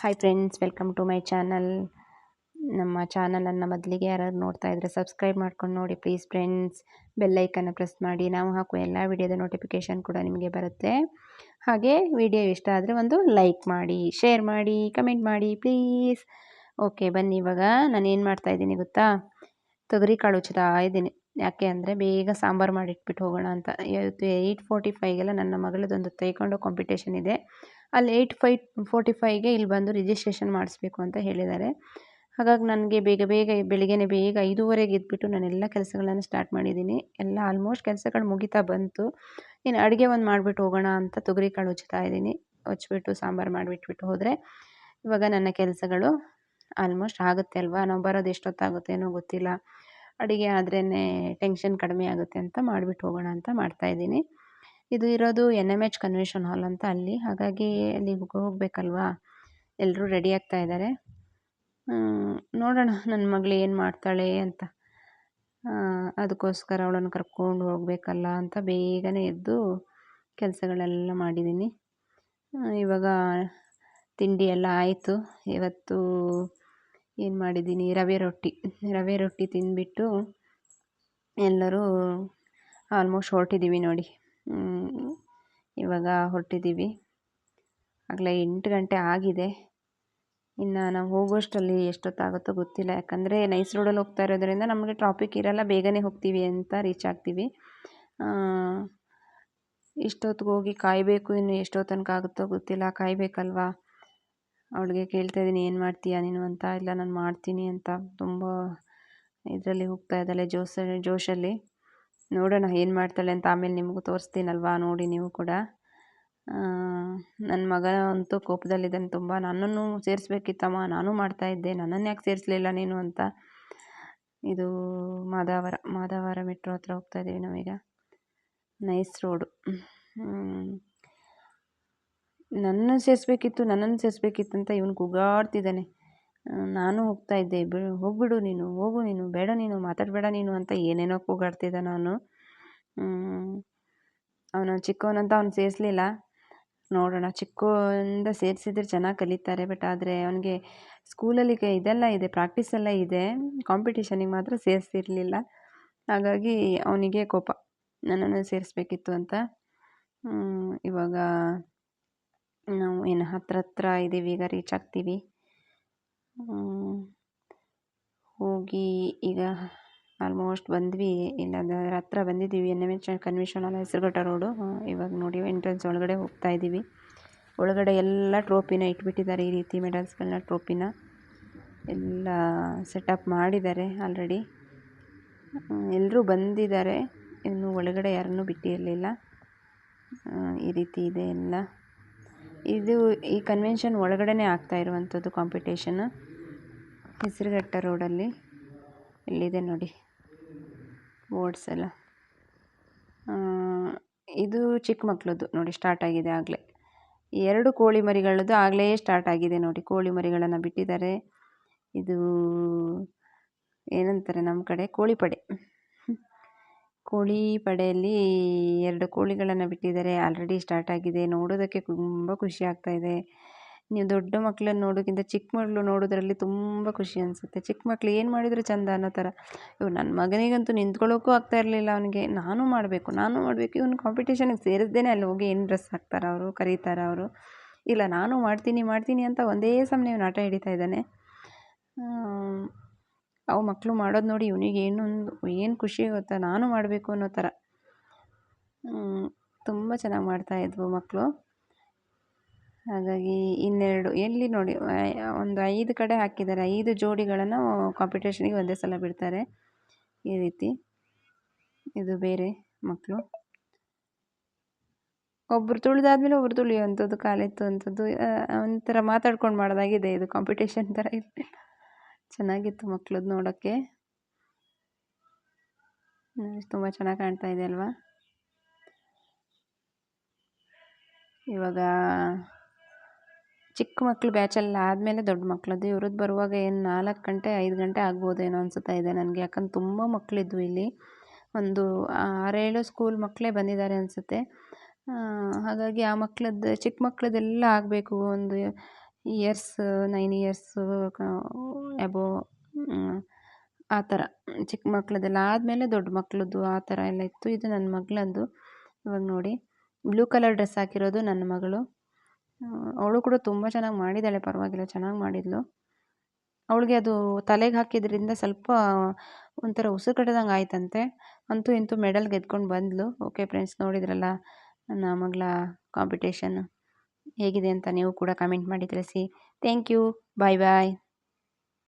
Hi friends welcome to my channel ನಮ್ಮ ಚಾನಲನ್ನು ಮೊದಲಿಗೆ ಯಾರಾದ್ರು ನೋಡ್ತಾ ಇದ್ದರೆ ಸಬ್ಸ್ಕ್ರೈಬ್ ಮಾಡ್ಕೊಂಡು ನೋಡಿ ಪ್ಲೀಸ್ ಫ್ರೆಂಡ್ಸ್ ಬೆಲ್ಲೈಕನ್ನು ಪ್ರೆಸ್ ಮಾಡಿ. ನಾವು ಹಾಕುವ ಎಲ್ಲ ವಿಡಿಯೋದ ನೋಟಿಫಿಕೇಷನ್ ಕೂಡ ನಿಮಗೆ ಬರುತ್ತೆ. ಹಾಗೆ ವಿಡಿಯೋ ಇಷ್ಟ ಆದರೆ ಒಂದು ಲೈಕ್ ಮಾಡಿ ಶೇರ್ ಮಾಡಿ ಕಮೆಂಟ್ ಮಾಡಿ ಪ್ಲೀಸ್ ಓಕೆ ಬನ್ನಿ ಇವಾಗ. ನಾನು ಏನು ಮಾಡ್ತಾ ಇದ್ದೀನಿ ಗೊತ್ತಾ? ತೊಗರಿ ಕಾಳು ಉಚ್ತಾ ಇದ್ದೀನಿ. ಯಾಕೆ ಅಂದರೆ ಬೇಗ ಸಾಂಬಾರು ಮಾಡಿಟ್ಬಿಟ್ಟು ಹೋಗೋಣ ಅಂತ. ಇವತ್ತು ಏಯ್ಟ್ ಫೋರ್ಟಿ ಫೈವ್ಗೆಲ್ಲ ನನ್ನ ಮಗಳದೊಂದು ತೈಕೊಂಡು ಕಾಂಪಿಟೇಷನ್ ಇದೆ. ಅಲ್ಲಿ ಏಯ್ಟ್ ಫೈ, ಫೋರ್ಟಿ ಫೈವ್ಗೆ ಇಲ್ಲಿ ಬಂದು ರಿಜಿಸ್ಟ್ರೇಷನ್ ಮಾಡಿಸ್ಬೇಕು ಅಂತ ಹೇಳಿದ್ದಾರೆ. ಹಾಗಾಗಿ ನನಗೆ ಬೇಗ ಬೇಗ ಬೆಳಿಗ್ಗೆನೇ ಬೇಗ ಐದೂವರೆಗೆ ನಾನು ಎಲ್ಲ ಕೆಲಸಗಳನ್ನು ಸ್ಟಾರ್ಟ್ ಮಾಡಿದ್ದೀನಿ. ಎಲ್ಲ ಆಲ್ಮೋಸ್ಟ್ ಕೆಲಸಗಳು ಮುಗಿತಾ ಬಂತು. ಇನ್ನು ಅಡುಗೆ ಒಂದು ಮಾಡಿಬಿಟ್ಟು ಹೋಗೋಣ ಅಂತ ತೊಗರಿ ಕಾಳು ಉಚ್ತಾ ಇದ್ದೀನಿ. ಉಚ್ಬಿಟ್ಟು ಸಾಂಬಾರು ಮಾಡಿಬಿಟ್ಬಿಟ್ಟು ಹೋದರೆ ಇವಾಗ ನನ್ನ ಕೆಲಸಗಳು ಆಲ್ಮೋಸ್ಟ್ ಆಗುತ್ತೆ ಅಲ್ವಾ? ನಾವು ಬರೋದು ಎಷ್ಟೊತ್ತಾಗುತ್ತೆ ಏನೋ ಗೊತ್ತಿಲ್ಲ. ಅಡುಗೆ ಆದ್ರೇ ಟೆನ್ಷನ್ ಕಡಿಮೆ ಆಗುತ್ತೆ ಅಂತ ಮಾಡಿಬಿಟ್ಟು ಹೋಗೋಣ ಅಂತ ಮಾಡ್ತಾಯಿದ್ದೀನಿ ಇದು ಇರೋದು N M H convention hall ಅಂತ ಅಲ್ಲಿ. ಹಾಗಾಗಿ ಅಲ್ಲಿಗೆ ಹೋಗ್ಬೇಕಲ್ವಾ? ಎಲ್ಲರೂ ರೆಡಿ ಆಗ್ತಾ ಇದ್ದಾರೆ ನೋಡೋಣ ನನ್ನ ಮಗಳು ಏನು ಮಾಡ್ತಾಳೆ ಅಂತ. ಅದಕ್ಕೋಸ್ಕರ ಅವಳನ್ನು ಕರ್ಕೊಂಡು ಹೋಗಬೇಕಲ್ಲ ಅಂತ ಬೇಗನೆ ಎದ್ದು ಕೆಲಸಗಳೆಲ್ಲ ಮಾಡಿದ್ದೀನಿ ಇವಾಗ ತಿಂಡಿ ಎಲ್ಲ ಆಯಿತು. ಇವತ್ತು ಏನು ಮಾಡಿದ್ದೀನಿ ರವೆ ರೊಟ್ಟಿ. ರವೆ ರೊಟ್ಟಿ ತಿಂದುಬಿಟ್ಟು ಎಲ್ಲರೂ ಆಲ್ಮೋಸ್ಟ್ ಹೊರಟಿದ್ದೀವಿ ನೋಡಿ. ಇವಾಗ ಹೊರಟಿದ್ದೀವಿ. ಆಗಲೇ ಎಂಟು ಗಂಟೆ ಆಗಿದೆ. ಇನ್ನು ನಾವು ಹೋಗೋಷ್ಟರಲ್ಲಿ ಎಷ್ಟೊತ್ತಾಗುತ್ತೋ ಗೊತ್ತಿಲ್ಲ. ಯಾಕಂದರೆ ನೈಸ್ ರೋಡಲ್ಲಿ ಹೋಗ್ತಾ ಇರೋದ್ರಿಂದ ನಮಗೆ ಟ್ರಾಫಿಕ್ ಇರೋಲ್ಲ, ಬೇಗನೆ ಹೋಗ್ತೀವಿ ಅಂತ ರೀಚ್ ಆಗ್ತೀವಿ. ಇಷ್ಟೊತ್ತಿಗೆ ಹೋಗಿ ಕಾಯಬೇಕು, ಇನ್ನು ಎಷ್ಟೋ ತನಕ ಆಗುತ್ತೋ ಗೊತ್ತಿಲ್ಲ. ಕಾಯಬೇಕಲ್ವಾ? ಅವಳಿಗೆ ಕೇಳ್ತಾ ಇದ್ದೀನಿ, ಏನು ಮಾಡ್ತೀಯಾ ನೀನು ಅಂತ? ಇಲ್ಲ, ನಾನು ಮಾಡ್ತೀನಿ ಅಂತ ತುಂಬ ಇದರಲ್ಲಿ ಹೋಗ್ತಾ ಇದ್ದಾಳೆ ಜೋಶ ಜೋಶಲ್ಲಿ. ನೋಡೋಣ ಏನು ಮಾಡ್ತಾಳೆ ಅಂತ ಆಮೇಲೆ ನಿಮಗೂ ತೋರಿಸ್ತೀನಲ್ವಾ ನೋಡಿ ನೀವು ಕೂಡ. ನನ್ನ ಮಗ ಅಂತೂ ಕೋಪದಲ್ಲಿದ್ದಾನೆ ತುಂಬ. ನನ್ನನ್ನು ಸೇರಿಸ್ಬೇಕಿತ್ತಮ್ಮ. ನಾನು ಮಾಡ್ತಾಯಿದ್ದೆ ನನ್ನನ್ನು ಯಾಕೆ ಸೇರಿಸಲಿಲ್ಲ ನೀನು ಅಂತ. ಇದು ಮಾದಾವರ ಮಾದಾವರ ಮೆಟ್ರೋ ಹತ್ರ ಹೋಗ್ತಾ ಇದ್ದೀವಿ ನಾವೀಗ. Nice road. ನನ್ನ ಸೇರಿಸ್ಬೇಕಿತ್ತು ನನ್ನನ್ನು ಸೇರಿಸ್ಬೇಕಿತ್ತು ಅಂತ ಇವನು ಕೂಗಾಡ್ತಿದ್ದಾನೆ. ನಾನು ಹೋಗ್ತಾ ಇದ್ದೆ, ಬಿಡು, ಹೋಗ್ಬಿಡು ನೀನು, ಹೋಗು ನೀನು, ಬೇಡ ನೀನು, ಮಾತಾಡಬೇಡ ನೀನು ಅಂತ ಏನೇನೋ ಕೂಗಾಡ್ತಿದ್ದೆ ನಾನು. ಅವನು ಚಿಕ್ಕವನಂತ ಅವ್ನು ಸೇರಿಸ್ಲಿಲ್ಲ. ನೋಡೋಣ, ಚಿಕ್ಕವನಿಂದ ಸೇರಿಸಿದ್ರೆ ಚೆನ್ನಾಗಿ ಕಲಿತಾರೆ ಬಟ್ ಆದರೆ ಅವನಿಗೆ ಸ್ಕೂಲಲ್ಲಿ ಇದೆಲ್ಲ ಇದೆ ಪ್ರಾಕ್ಟೀಸ್ ಎಲ್ಲ ಇದೆ ಕಾಂಪಿಟೇಷನಿಗೆ ಮಾತ್ರ ಸೇರಿಸಿರಲಿಲ್ಲ. ಹಾಗಾಗಿ ಅವನಿಗೆ ಕೋಪ, ನನ್ನನ್ನು ಸೇರಿಸ್ಬೇಕಿತ್ತು ಅಂತ. ಇವಾಗ ನಾವು ಏನು ಹತ್ರ ಹತ್ರ ಇದ್ದೀವಿ ಈಗ ರೀಚ್ ಆಗ್ತೀವಿ. ಹೋಗಿ ಈಗ ಆಲ್ಮೋಸ್ಟ್ ಬಂದ್ವಿ. ಇಲ್ಲ ಅದರ ಹತ್ರ ಬಂದಿದ್ದೀವಿ. N M H convention hall Hesaraghatta road ಇವಾಗ ನೋಡಿ ಎಂಟ್ರೆನ್ಸ್ ಒಳಗಡೆ ಹೋಗ್ತಾ ಇದ್ದೀವಿ. ಒಳಗಡೆ ಎಲ್ಲ ಟ್ರೋಪಿನ ಇಟ್ಬಿಟ್ಟಿದ್ದಾರೆ ಈ ರೀತಿ ಮೆಡಲ್ಸ್ಗಳನ್ನ ಟ್ರೋಪಿನ ಎಲ್ಲ ಸೆಟಪ್ ಮಾಡಿದ್ದಾರೆ ಆಲ್ರೆಡಿ ಎಲ್ಲರೂ ಬಂದಿದ್ದಾರೆ. ಇನ್ನು ಒಳಗಡೆ ಯಾರನ್ನೂ ಬಿಟ್ಟಿರಲಿಲ್ಲ ಈ ರೀತಿ ಇದೆ ಎಲ್ಲ. ಇದು ಈ ಕನ್ವೆನ್ಷನ್ ಒಳಗಡೆ ಆಗ್ತಾ ಇರುವಂಥದ್ದು ಕಾಂಪಿಟೇಷನ್ ಹೆಸರುಘಟ್ಟ ರೋಡಲ್ಲಿ ಇಲ್ಲಿದೆ ನೋಡಿ ಬೋರ್ಡ್ಸ್ ಎಲ್ಲ. ಇದು ಚಿಕ್ಕ ಮಕ್ಕಳದ್ದು ನೋಡಿ ಸ್ಟಾರ್ಟ್ ಆಗಿದೆ ಆಗಲೇ. ಎರಡು ಕೋಳಿ ಮರಿಗಳದ್ದು ಆಗಲೇ ಸ್ಟಾರ್ಟ್ ಆಗಿದೆ ನೋಡಿ. ಕೋಳಿ ಮರಿಗಳನ್ನು ಬಿಟ್ಟಿದ್ದಾರೆ. ಇದು ಏನಂತಾರೆ ನಮ್ಮ ಕಡೆ? ಕೋಳಿ ಪಡೆ. ಕೋಳಿ ಪಡೆಯಲ್ಲಿ ಎರಡು ಕೋಳಿಗಳನ್ನು ಬಿಟ್ಟಿದ್ದಾರೆ. ಆಲ್ರೆಡಿ ಸ್ಟಾರ್ಟ್ ಆಗಿದೆ. ನೋಡೋದಕ್ಕೆ ತುಂಬ ಖುಷಿ ಆಗ್ತಾಯಿದೆ ನೀವು ದೊಡ್ಡ ಮಕ್ಕಳನ್ನ ನೋಡೋಕ್ಕಿಂತ ಚಿಕ್ಕ ಮಕ್ಕಳು ನೋಡೋದ್ರಲ್ಲಿ ತುಂಬ ಖುಷಿ ಅನಿಸುತ್ತೆ. ಚಿಕ್ಕ ಮಕ್ಳು ಏನು ಮಾಡಿದರೂ ಚಂದ ಅನ್ನೋ ಥರ. ಇವ್ರು ನನ್ನ ಮಗನಿಗಂತೂ ನಿಂತ್ಕೊಳ್ಳೋಕ್ಕೂ ಆಗ್ತಾ ಇರಲಿಲ್ಲ ಅವನಿಗೆ. ನಾನು ಮಾಡಬೇಕು ನಾನು ಮಾಡಬೇಕು. ಇವನು ಕಾಂಪಿಟೇಷನಿಗೆ ಸೇರಿಸ್ದೇ ಅಲ್ಲಿ ಹೋಗಿ ಏನು ಡ್ರೆಸ್ ಹಾಕ್ತಾರೆ ಅವರು, ಕರೀತಾರೆ ಅವರು. ಇಲ್ಲ, ನಾನು ಮಾಡ್ತೀನಿ ಮಾಡ್ತೀನಿ ಅಂತ ಒಂದೇ ಸಮನೆ ಇವನು ಆಟ ಹಿಡಿತಾ ಇದ್ದಾನೆ. ಅವು ಮಕ್ಕಳು ಮಾಡೋದು ನೋಡಿ ಇವನಿಗೆ ಏನೊಂದು ಏನು ಖುಷಿ ಗೊತ್ತಾ? ನಾನು ಮಾಡಬೇಕು ಅನ್ನೋ ಥರ. ತುಂಬ ಚೆನ್ನಾಗಿ ಮಾಡ್ತಾಯಿದ್ವು ಮಕ್ಕಳು ಹಾಗಾಗಿ ಇನ್ನೆರಡು, ಎಲ್ಲಿ ನೋಡಿ ಒಂದು ಐದು ಕಡೆ ಹಾಕಿದ್ದಾರೆ. ಐದು ಜೋಡಿಗಳನ್ನು ಕಾಂಪಿಟೇಷನಿಗೆ ಒಂದೇ ಸಲ ಬಿಡ್ತಾರೆ. ಈ ರೀತಿ. ಇದು ಬೇರೆ ಮಕ್ಕಳು ಒಬ್ಬರು ತುಳಿದಾದ್ಮೇಲೆ ಒಬ್ಬರು ತುಳಿಯುವಂಥದ್ದು ಕಾಲೆತ್ತುವಂಥದ್ದು ಒಂಥರ ಮಾತಾಡ್ಕೊಂಡು ಮಾಡೋದಾಗಿದೆ ಇದು ಕಾಂಪಿಟೇಷನ್ ಥರ ಇರಲಿಲ್ಲ ಚೆನ್ನಾಗಿತ್ತು ಮಕ್ಳದ್ದು ನೋಡೋಕ್ಕೆ. ತುಂಬ ಚೆನ್ನಾಗಿ ಕಾಣ್ತಾ ಇದೆ ಅಲ್ವಾ? ಇವಾಗ ಚಿಕ್ಕ ಮಕ್ಕಳು ಬ್ಯಾಚೆಲ್ಲ ಆದಮೇಲೆ ದೊಡ್ಡ ಮಕ್ಕಳದ್ದು ಇವ್ರದ್ದು ಬರುವಾಗ ಏನು ನಾಲ್ಕು ಗಂಟೆ, ಐದು ಗಂಟೆ ಆಗ್ಬೋದೇನೋ ಅನಿಸುತ್ತಾ ಇದೆ ನನಗೆ. ಯಾಕಂದ್ರೆ ತುಂಬ ಮಕ್ಕಳಿದ್ವು ಇಲ್ಲಿ. ಒಂದು ಆರೇಳು ಸ್ಕೂಲ್ ಮಕ್ಕಳೇ ಬಂದಿದ್ದಾರೆ ಅನಿಸುತ್ತೆ. ಹಾಗಾಗಿ ಆ ಮಕ್ಳದ್ದು ಚಿಕ್ಕ ಮಕ್ಳದ್ದೆಲ್ಲ ಆಗಬೇಕು. ಒಂದು ಇಯರ್ಸ್ ನೈನ್ ಇಯರ್ಸು ಎಬೋ ಆ ಥರ. ಚಿಕ್ಕ ಮಕ್ಳದ್ದೆಲ್ಲ ಆದಮೇಲೆ ದೊಡ್ಡ ಮಕ್ಕಳದ್ದು ಆ ಥರ ಎಲ್ಲ ಇತ್ತು. ಇದು ನನ್ನ ಮಗಳದ್ದು. ಇವಾಗ ನೋಡಿ. ಬ್ಲೂ ಕಲರ್ ಡ್ರೆಸ್ ಹಾಕಿರೋದು ನನ್ನ ಮಗಳು. ಅವಳು ಕೂಡ ತುಂಬ ಚೆನ್ನಾಗಿ ಮಾಡಿದ್ದಾಳೆ, ಪರವಾಗಿಲ್ಲ ಚೆನ್ನಾಗಿ ಮಾಡಿದ್ಳು ಅವಳಿಗೆ ಅದು ತಲೆಗೆ ಹಾಕಿದ್ರಿಂದ ಸ್ವಲ್ಪ ಒಂಥರ ಉಸಿರು ಕಟ್ಟಿದಂಗೆ ಆಯ್ತಂತೆ. ಅಂತೂ ಇಂತೂ ಮೆಡಲ್ ಗೆದ್ಕೊಂಡು ಬಂದಳು ಓಕೆ ಫ್ರೆಂಡ್ಸ್ ನೋಡಿದ್ರಲ್ಲ ನನ್ನ ಮಗಳ ಕಾಂಪಿಟೇಷನ್ ಹೇಗಿದೆ ಅಂತ ನೀವು ಕೂಡ ಕಮೆಂಟ್ ಮಾಡಿ ತಿಳಿಸಿ. Thank you bye bye